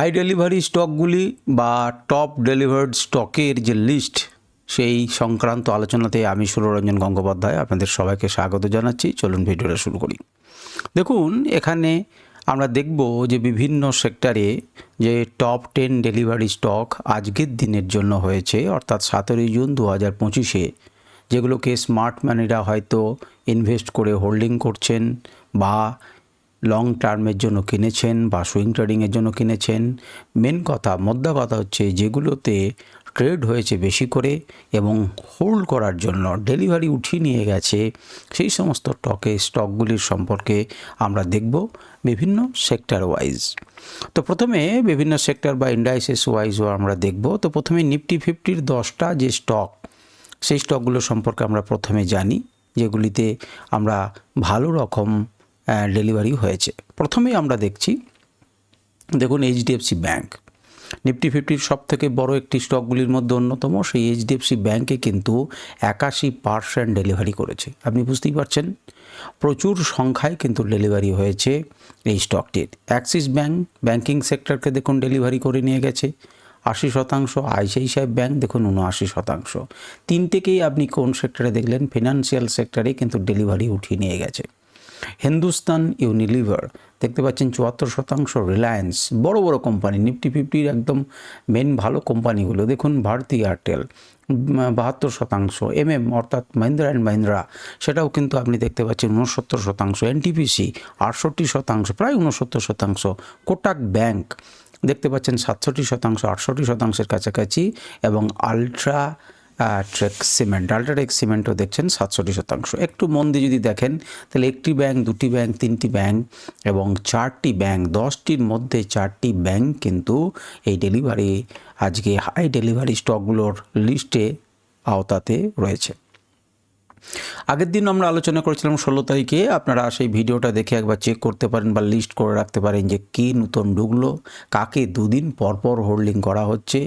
High delivery স্টকগুলি বা top delivered স্টকের যে লিস্ট, সেই সংক্রান্ত আলোচনাতে আমি সুররঞ্জন গঙ্গোপাধ্যায় আপনাদের সবাইকে স্বাগত জানাচ্ছি। চলুন ভিডিওটা শুরু করি। দেখুন, এখানে আমরা দেখব যে বিভিন্ন সেক্টরে যে টপ টেন ডেলিভারি স্টক আজকের দিনের জন্য হয়েছে, অর্থাৎ সতেরোই জুন দু হাজার পঁচিশে, যেগুলোকে স্মার্ট ম্যানেরা হয়তো ইনভেস্ট করে হোল্ডিং করছেন বা লং টার্মের জন্য কিনেছেন বা সুইং ট্রেডিংয়ের জন্য কিনেছেন। মেন কথা, মোদ্দা কথা হচ্ছে যেগুলোতে ট্রেড হয়েছে বেশি করে এবং হোল্ড করার জন্য ডেলিভারি উঠিয়ে নিয়ে গেছে, সেই সমস্ত স্টকে স্টকগুলির সম্পর্কে আমরা দেখব বিভিন্ন সেক্টর ওয়াইজ তো প্রথমে বিভিন্ন সেক্টর বা ইন্ডাইসেস ওয়াইজও আমরা দেখব। তো প্রথমে নিফটি ফিফটির দশটা যে স্টক সেই স্টকগুলো সম্পর্কে আমরা প্রথমে জানি, যেগুলিতে আমরা ভালো রকম ডেলিভারি হয়েছে। প্রথমেই আমরা দেখছি, দেখুন এইচডিএফসি ব্যাংক। নিফটি ফিফটির সব থেকে বড় একটি স্টকগুলির মধ্যে অন্যতম, সেই এইচডিএফসি ব্যাংকে কিন্তু একাশি পার্সেন্ট ডেলিভারি করেছে। আপনি বুঝতেই পারছেন? প্রচুর সংখ্যায় কিন্তু ডেলিভারি হয়েছে এই স্টকটির। অ্যাক্সিস ব্যাংক, ব্যাংকিং সেক্টরকে দেখুন ডেলিভারি করে নিয়ে গেছে। আশি শতাংশ, আইসিআইসিআই ব্যাংক, দেখুন উনআশি শতাংশ। তিনটেকেই আপনি কোন সেক্টরে দেখলেন? ফিনান্সিয়াল সেক্টরে কিন্তু ডেলিভারি উঠিয়ে নিয়ে গেছে। হিন্দুস্তান ইউনিলিভার। দেখতে পাচ্ছেন চুয়াত্তর শতাংশ রিলায়েন্স। বড় বড় কোম্পানি, নিফটি ফিফটির একদম মেন ভালো কোম্পানিগুলো। দেখুন, ভারতী এয়ারটেল বাহাত্তর শতাংশ। এমএম অর্থাৎ মহিন্দ্রা অ্যান্ড মহিন্দ্রা। সেটাও কিন্তু আপনি দেখতে পাচ্ছেন উনসত্তর শতাংশ। এনটিপিসি আটষট্টি শতাংশ, প্রায় উনসত্তর শতাংশ। কোটাক ব্যাংক, দেখতে পাচ্ছেন সাতষট্টি শতাংশ, আটষট্টি শতাংশের কাছাকাছি। এবং আলট্রা ট্রেক সিমেন্ট, আল্ট্রাটেক সিমেন্টও দেখছেন সাতষট্টি শতাংশ। একটু মন দিয়ে যদি দেখেন, তাহলে একটি ব্যাংক, দুটি ব্যাংক, তিনটি ব্যাংক এবং চারটি ব্যাংক, দশটির মধ্যে চারটি ব্যাংক কিন্তু এই ডেলিভারি, আজকে হাই ডেলিভারি স্টকগুলোর লিস্টে আওতাতে রয়েছে। আগের দিন আমরা আলোচনা করেছিলাম ষোলো তারিখে। আপনারা সেই ভিডিওটা দেখে একবার চেক করতে পারেন বা লিস্ট করে রাখতে পারেন যে কী নতুন ঢুকলো, কাকে দুদিন পরপর হোল্ডিং করা হচ্ছে,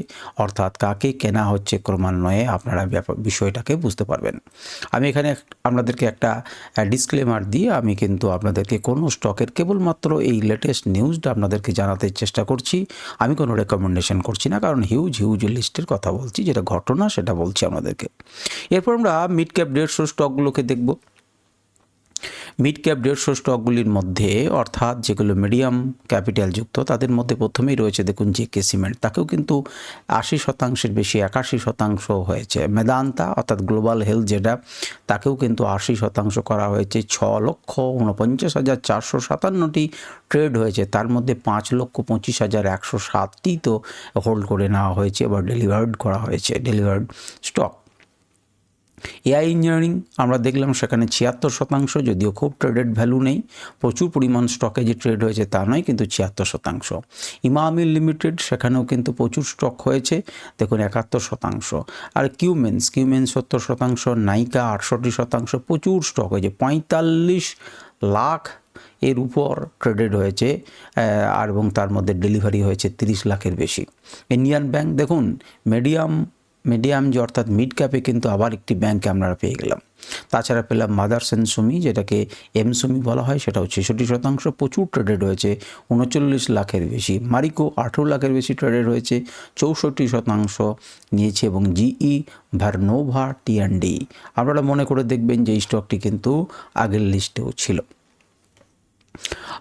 অর্থাৎ কাকে কেনা হচ্ছে ক্রমান্বয়ে আপনারা বিষয়টাকে বুঝতে পারবেন। আমি এখানে আপনাদেরকে একটা ডিসক্লেমার দিয়ে আমি কিন্তু আপনাদেরকে কোনো স্টকের কেবলমাত্র এই লেটেস্ট নিউজটা আপনাদেরকে জানাতে চেষ্টা করছি। আমি কোনো রেকমেন্ডেশন করছি না, কারণ হিউজ হিউজ লিস্টের কথা বলছি, যেটা ঘটনা সেটা বলছি আপনাদেরকে। এরপর আমরা মিড ক্যাপ দেড়শো স্টকগুলোকে দেখব। মিড ক্যাপ দেড়শো স্টকগুলির মধ্যে, অর্থাৎ যেগুলো মিডিয়াম ক্যাপিটাল যুক্ত, তাদের মধ্যে প্রথমেই রয়েছে দেখুন জে কে সিমেন্ট। তাকেও কিন্তু আশি শতাংশের বেশি, একাশি শতাংশ হয়েছে। মেদান্তা, অর্থাৎ গ্লোবাল হেলথ যেটা, তাকেও কিন্তু আশি শতাংশ করা হয়েছে। ছ লক্ষ উনপঞ্চাশ হাজার চারশো সাতান্নটি ট্রেড হয়েছে। তার মধ্যে পাঁচ লক্ষ পঁচিশ হাজার একশো সাতটি তো হোল্ড করে নেওয়া হয়েছে বা ডেলিভার্ড করা হয়েছে, ডেলিভার্ড স্টক। এআই ইঞ্জিনিয়ারিং আমরা দেখলাম সেখানে ছিয়াত্তর শতাংশ, যদিও খুব ট্রেডেড ভ্যালু নেই। প্রচুর পরিমাণ স্টকে যে ট্রেড হয়েছে, তা নয়, কিন্তু ছিয়াত্তর শতাংশ। ইমামিল লিমিটেড সেখানেও কিন্তু প্রচুর স্টক হয়েছে, দেখুন একাত্তর শতাংশ। আর কিউমেন্স কিউমেন্স সত্তর শতাংশ নাইকা আটষট্টি শতাংশ, প্রচুর স্টক হয়েছে, পঁয়তাল্লিশ লাখ এর উপর ট্রেডেড হয়েছে আর এবং তার মধ্যে ডেলিভারি হয়েছে, তিরিশ লাখের বেশি। ইন্ডিয়ান ব্যাংক দেখুন মিডিয়াম মিডিয়াম যে অর্থাৎ মিড ক্যাপে কিন্তু আবার একটি ব্যাংকে আমরা পেয়ে গেলাম। তাছাড়া পেলাম মাদার সেন সুমি যেটাকে এম সুমি বলা হয় সেটাও ছেষট্টি শতাংশ। প্রচুর ট্রেডেড হয়েছে, উনচল্লিশ লাখের বেশি। মারিকো আঠেরো লাখের বেশি ট্রেডেড হয়েছে, চৌষট্টি শতাংশ নিয়েছে এবং জিই ভার্নোভা টিএনডি আপনারা মনে করে দেখবেন যে স্টকটি কিন্তু আগের লিস্টেও ছিল।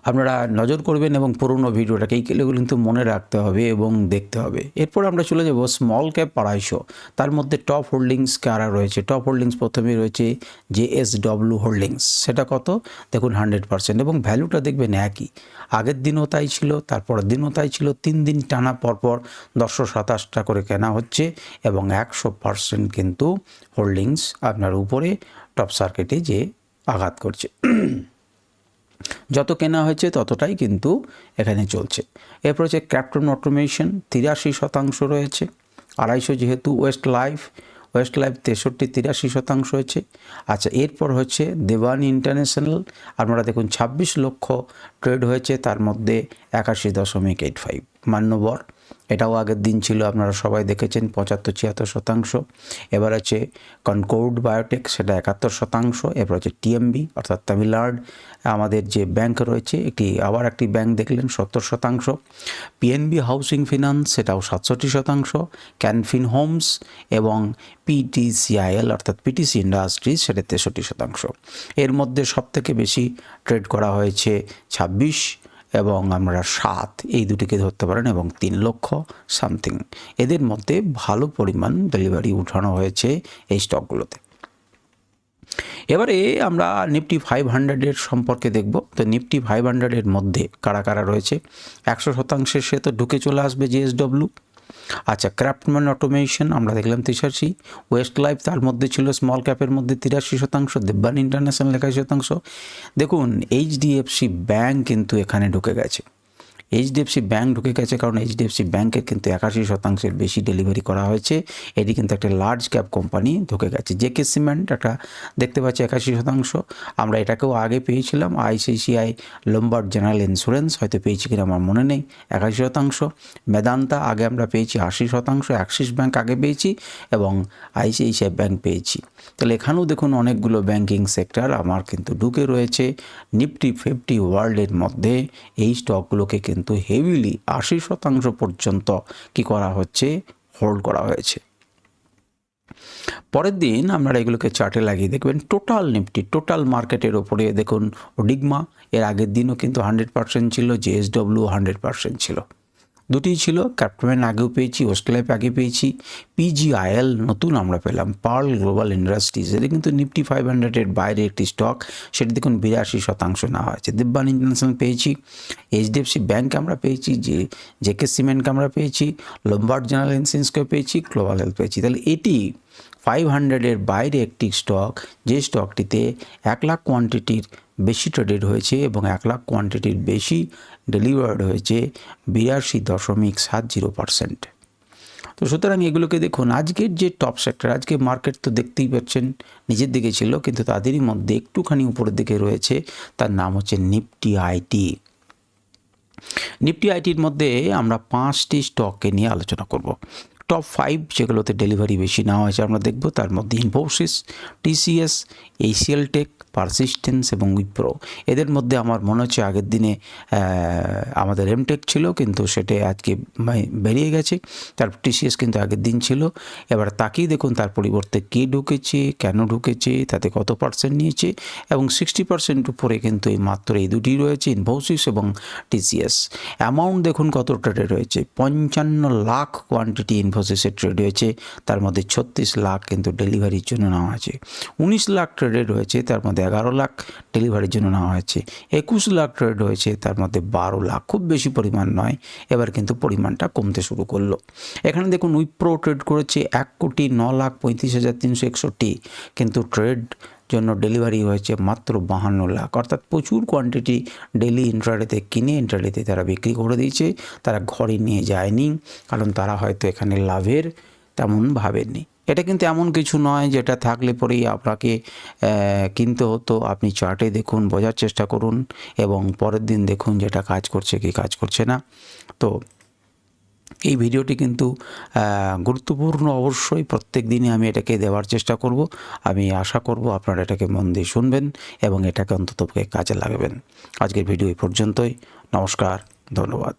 আপনারা নজর করবেন এবং পুরোনো ভিডিওটাকে এই কেলেগুলো কিন্তু মনে রাখতে হবে এবং দেখতে হবে। এরপর আমরা চলে যাব স্মল ক্যাপ আড়াইশো। তার মধ্যে টপ হোল্ডিংস কারা রয়েছে? টপ হোল্ডিংস প্রথমে রয়েছে জেএসডব্লিউ হোল্ডিংস সেটা কত? দেখুন হান্ড্রেড পার্সেন্ট এবং ভ্যালুটা দেখবেন একই। আগের দিনও তাই ছিল, তারপরের দিনও তাই ছিল। তিন দিন টানা পরপর দশশো সাতাশটা করে কেনা হচ্ছে এবং একশো পার্সেন্ট কিন্তু হোল্ডিংস আপনার উপরে টপ সার্কিটে যে আঘাত করছে। যত কেনা হয়েছে ততটাই কিন্তু এখানে চলছে। এরপর হচ্ছে ক্যাপ্টন অটোমেশন, তিরাশি শতাংশ রয়েছে। আড়াইশো যেহেতু ওয়েস্ট লাইফ ওয়েস্ট লাইফ তেষট্টি, তিরাশি শতাংশ হয়েছে। আচ্ছা এরপর হচ্ছে দেওয়ানি ইন্টারন্যাশনাল, আপনারা দেখুন ছাব্বিশ লক্ষ ট্রেড হয়েছে, তার মধ্যে একাশি দশমিক এইট ফাইভ। মান্যবর। এটাও আগের দিন ছিল, আপনারা সবাই দেখেছেন, পঁচাত্তর ছিয়াত্তর শতাংশ। এবার আছে কনকোর্ড বায়োটেক সেটা একাত্তর শতাংশ। এবার হচ্ছে টিএমবি অর্থাৎ তামিলনাড়। আমাদের যে ব্যাংক রয়েছে, একটি, আবার একটি ব্যাংক দেখলেন, সত্তর শতাংশ। পিএনবি হাউসিং ফিনান্স সেটাও সাতষট্টি শতাংশ। ক্যানফিন হোমস এবং পিটিসিআইএল অর্থাৎ পিটিসি ইন্ডাস্ট্রিজ সেটা তেষট্টি শতাংশ। এর মধ্যে সবথেকে বেশি ট্রেড করা হয়েছে ছাব্বিশ এবং আমরা সাত, এই দুটিকে ধরতে পারেন এবং তিন লক্ষ সামথিং। এদের মধ্যে ভালো পরিমাণ ডেলিভারি উঠানো হয়েছে এই স্টকগুলোতে। এবারে আমরা নিফটি ফাইভ হান্ড্রেডের সম্পর্কে দেখব। তো নিফটি ফাইভ হান্ড্রেডের মধ্যে কারা কারা রয়েছে? একশো শতাংশে সে তো ঢুকে চলে আসবে জিএসডব্লিউ। আচ্ছা ক্রাফটম্যান অটোমেশন আমরা দেখলাম তিরাশি ওয়েস্ট লাইফ তার মধ্যে ছিল স্মল ক্যাপের মধ্যে তিরাশি শতাংশ দেব্বান ইন্টারন্যাশনাল একাশি শতাংশ। দেখুন এইচডিএফসি ব্যাংক কিন্তু এখানে ঢুকে গেছে। এইচডিএফসি ব্যাংক ঢুকে গেছে কারণ এইচডিএফসি ব্যাংকের কিন্তু একাশি শতাংশের বেশি ডেলিভারি করা হয়েছে। এটি কিন্তু একটা লার্জ ক্যাপ কোম্পানি ঢুকে গেছে। জেকে সিমেন্ট একটা দেখতে পাচ্ছি একাশি শতাংশ। আমরা এটাকেও আগে পেয়েছিলাম। আইসিসিআই লোম্বার্ড জেনারেল ইন্স্যুরেন্স হয়তো পেয়েছি কিনা আমার মনে নেই। একাশি শতাংশ। মেদান্তা আগে আমরা পেয়েছি আশি শতাংশ। অ্যাক্সিস ব্যাংক আগে পেয়েছি এবং আইসিআইসিআই ব্যাংক পেয়েছি। তাহলে এখানেও দেখুন অনেকগুলো ব্যাংকিং সেক্টর আমার কিন্তু ঢুকে রয়েছে। নিফটি ফিফটি ওয়ার্ল্ডের মধ্যে এই স্টকগুলোকে কিন্তু হেভিলি আশি শতাংশ পর্যন্ত কি করা হচ্ছে? হোল্ড করা হয়েছে। পরের দিন আপনারা এগুলোকে চার্টে লাগিয়ে দেখবেন। টোটাল নিফটি টোটাল মার্কেটের ওপরে দেখুন ওডিগমা এর আগের দিনও কিন্তু হান্ড্রেড পার্সেন্ট ছিল জেএসডব্লিউ হান্ড্রেড পার্সেন্ট ছিল। দুটিই ছিল ক্যাপ্টম্যান আগেও পেয়েছি ওস্টলাইপ আগে পেয়েছি পিজিআইএল নতুন আমরা পেলাম, পার্ল গ্লোবাল ইন্ডাস্ট্রিজ এটা কিন্তু নিফটি ফাইভ হান্ড্রেডের বাইরে একটি স্টক, সেটি দেখুন বিরাশি শতাংশ নেওয়া হয়েছে। দিব্যান ইন্টারন্যাশনাল পেয়েছি এইচডিএফসি ব্যাঙ্ক আমরা পেয়েছি যে জেকে সিমেন্টকে আমরা পেয়েছি, লম্বার্ড জেনারেল ইন্স্যুরেন্সকে পেয়েছি, গ্লোবাল হেলথ পেয়েছি। তাহলে এটি ফাইভ হান্ড্রেডের বাইরে একটি স্টক যে স্টকটিতে এক লাখ কোয়ান্টিটির বেশি ট্রেডেড হয়েছে এবং এক লাখ কোয়ান্টিটির বেশি ডেলিভার্ড হয়েছে বিরাশি দশমিক সাত জিরো পারসেন্ট তো সুতরাং এগুলোকে দেখুন, আজকের যে টপ সেক্টর আজকে মার্কেট তো দেখতেই পাচ্ছেন, নিজের দিকে ছিল, কিন্তু তাদেরই মধ্যে একটুখানি উপরের দিকে রয়েছে, তার নাম হচ্ছে নিফটি আইটি নিফটি আইটির মধ্যে আমরা পাঁচটি স্টককে নিয়ে আলোচনা করব। টপ ফাইভ যেগুলোতে ডেলিভারি বেশি নেওয়া হয়েছে, আমরা দেখব। তার মধ্যে Infosys TCS HCL tech persistence এবং উইপ্রো এদের মধ্যে আমার মনে হচ্ছে আগের দিনে আমাদের এমটেক ছিল, কিন্তু সেটা আজকে বেরিয়ে গেছে। তার টিসিএস কিন্তু আগের দিন ছিল। এবার তাকেই দেখুন, তার পরিবর্তে কে ঢুকেছে, কেন ঢুকেছে, তাতে কত পার্সেন্ট নিয়েছে, এবং সিক্সটি পার্সেন্ট উপরে কিন্তু এই মাত্র এই দুটি রয়েছে ইনফোসিস এবং টিসিএস অ্যামাউন্ট দেখুন কত ট্রেডে রয়েছে, পঞ্চান্ন লাখ কোয়ান্টিটি ইনফোসিসের ট্রেড হয়েছে, তার মধ্যে ছত্রিশ লাখ কিন্তু ডেলিভারির জন্য নেওয়া আছে উনিশ লাখ ট্রেডে রয়েছে তার মধ্যে এগারো লাখ ডেলিভারির জন্য নেওয়া হয়েছে। একুশ লাখ ট্রেড হয়েছে, তার মধ্যে বারো লাখ, খুব বেশি পরিমাণ নয়। এবার কিন্তু পরিমাণটা কমতে শুরু করল। এখানে দেখুন, উইপ্রো ট্রেড করেছে এক কোটি ন লাখ পঁয়ত্রিশ হাজার তিনশো একষট্টি, কিন্তু ট্রেড জন্য ডেলিভারি হয়েছে মাত্র বাহান্ন লাখ। অর্থাৎ প্রচুর কোয়ান্টিটি ডেলি ইন্টারডেতে কিনে ইন্টারডেতে তারা বিক্রি করে দিয়েছে। তারা ঘরে নিয়ে যায়নি, কারণ তারা হয়তো এখানে লাভের তেমন ভাবেননি। এটা কিন্তু এমন কিছু নয় যেটা থাকলে পরেই আপনাকে কিনতে হতো। আপনি চার্টে দেখুন, বোঝার চেষ্টা করুন এবং পরের দিন দেখুন যেটা কাজ করছে কি কাজ করছে না। তো এই ভিডিওটি কিন্তু গুরুত্বপূর্ণ অবশ্যই। প্রত্যেক দিনই আমি এটাকে দেওয়ার চেষ্টা করব। আমি আশা করব আপনারা এটাকে মন দিয়ে শুনবেন এবং এটাকে অন্তত কাজে লাগাবেন। আজকের ভিডিও এই পর্যন্তই। নমস্কার, ধন্যবাদ।